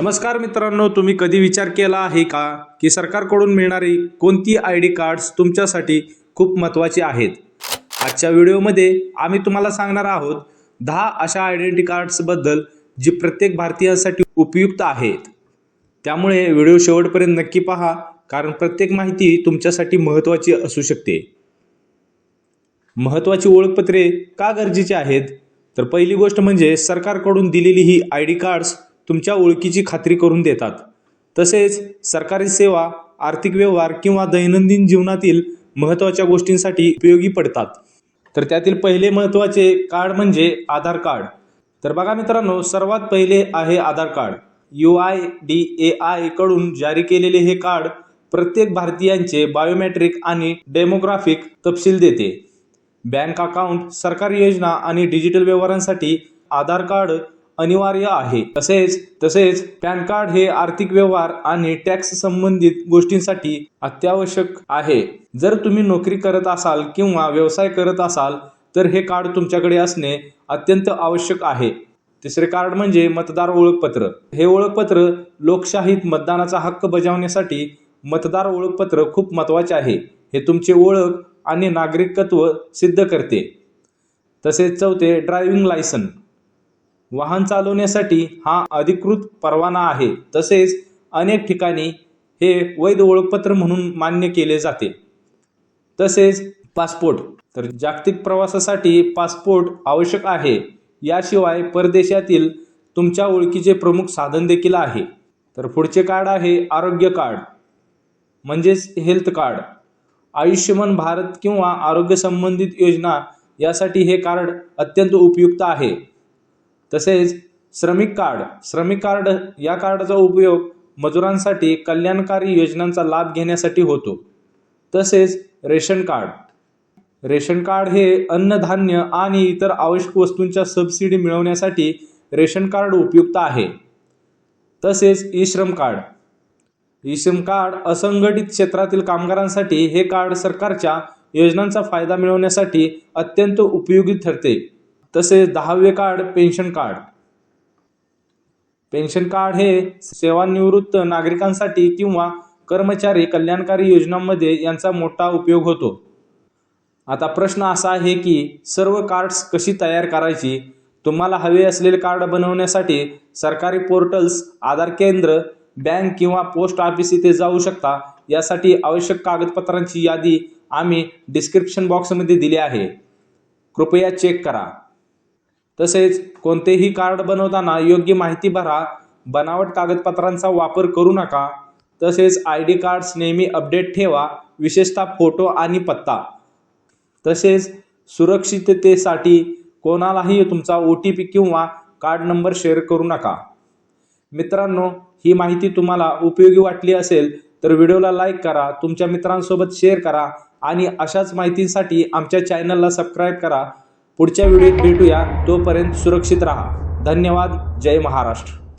नमस्कार मित्रांनो तुम्ही कधी विचार केला आहे का की सरकारकडून मिळणारी कोणती आय डी कार्ड्स तुमच्यासाठी खूप महत्त्वाची आहेत? आजच्या व्हिडिओमध्ये आम्ही तुम्हाला सांगणार आहोत दहा अशा आयडेंटिटी कार्ड्सबद्दल जी प्रत्येक भारतीयांसाठी उपयुक्त आहेत. त्यामुळे व्हिडिओ शेवटपर्यंत नक्की पहा कारण प्रत्येक माहिती तुमच्यासाठी महत्त्वाची असू शकते. महत्त्वाची ओळखपत्रे का गरजेची आहेत? तर पहिली गोष्ट म्हणजे सरकारकडून दिलेली ही आय डी कार्ड्स तुमच्या ओळखीची खात्री करून देतात. तसेच सरकारी सेवा आर्थिक व्यवहार किंवा दैनंदिन जीवनातील महत्त्वाच्या गोष्टींसाठी उपयोगी पडतात. तर त्यातील पहिले महत्त्वाचे कार्ड म्हणजे आधार कार्ड. तर बघा मित्रांनो सर्वात पहिले आहे Aadhaar card. U I D A आयकडून जारी केलेले हे कार्ड प्रत्येक भारतीयांचे बायोमेट्रिक आणि डेमोग्राफिक तपशील देते. बँक अकाउंट सरकारी योजना आणि डिजिटल व्यवहारांसाठी आधार कार्ड अनिवार्य आहे. तसेच तसेच पॅन कार्ड हे आर्थिक व्यवहार आणि टॅक्स संबंधित गोष्टींसाठी अत्यावश्यक आहे. जर तुम्ही नोकरी करत असाल किंवा व्यवसाय करत असाल तर हे कार्ड तुमच्याकडे असणे अत्यंत आवश्यक आहे. तिसरे कार्ड म्हणजे मतदार ओळखपत्र. हे ओळखपत्र लोकशाहीत मतदानाचा हक्क बजावण्यासाठी मतदार ओळखपत्र खूप महत्त्वाचे आहे. हे तुमचे ओळख आणि नागरिकत्व सिद्ध करते. तसेच चौथे ड्रायव्हिंग लायसन. वाहन चालवण्यासाठी हा अधिकृत परवाना आहे. तसेच अनेक ठिकाणी हे वैध ओळखपत्र म्हणून मान्य केले जाते. तसेच पासपोर्ट. तर जागतिक प्रवासासाठी पासपोर्ट आवश्यक आहे. याशिवाय परदेशातील तुमच्या ओळखीचे प्रमुख साधन देखील आहे. तर पुढचे कार्ड आहे आरोग्य कार्ड. म्हणजेच हेल्थ कार्ड. आयुष्यमान भारत किंवा आरोग्य संबंधित योजना यासाठी हे कार्ड अत्यंत उपयुक्त आहे. तसेच श्रमिक कार्ड श्रमिक कार्ड या कार्डचा उपयोग मजुरांसाठी कल्याणकारी योजनांचा लाभ घेण्यासाठी होतो. तसेच रेशन कार्ड. रेशन कार्ड हे अन्नधान्य आणि इतर आवश्यक वस्तूंच्या सबसिडी मिळवण्यासाठी रेशन कार्ड उपयुक्त आहे. तसेच ई श्रम कार्ड. ई श्रम कार्ड असंघटित क्षेत्रातील कामगारांसाठी हे कार्ड सरकारच्या योजनांचा फायदा मिळवण्यासाठी अत्यंत उपयोगी ठरते. तसेच दहावे card pension card. Pension card हे सेवानिवृत्त नागरिकांसाठी किंवा कर्मचारी कल्याणकारी योजनांमध्ये यांचा मोठा उपयोग होतो. आता प्रश्न असा आहे की सर्व कार्ड्स कशी तयार करायची? तुम्हाला हवे असलेले कार्ड बनवण्यासाठी सरकारी पोर्टल्स आधार केंद्र बँक किंवा पोस्ट ऑफिस इथे जाऊ शकता. यासाठी आवश्यक कागदपत्रांची यादी आम्ही डिस्क्रिप्शन बॉक्समध्ये दिली आहे. कृपया चेक करा. तसेच कोणतेही कार्ड बनवताना योग्य माहिती भरा बनावट कागदपत्रांचा वापर करू नका तसेच आय डी कार्ड्स नेहमी अपडेट ठेवा विशेषतः फोटो आणि पत्ता. तसेच सुरक्षिततेसाठी कोणालाही तुमचा ओ टी पी किंवा कार्ड नंबर शेअर करू नका. मित्रांनो ही माहिती तुम्हाला उपयोगी वाटली असेल तर व्हिडिओला लाईक करा तुमच्या मित्रांसोबत शेअर करा आणि अशाच माहितीसाठी आमच्या चॅनलला सबस्क्राईब करा. पुढच्या व्हिडिओत भेटूया. तोपर्यंत सुरक्षित राहा. धन्यवाद. जय महाराष्ट्र.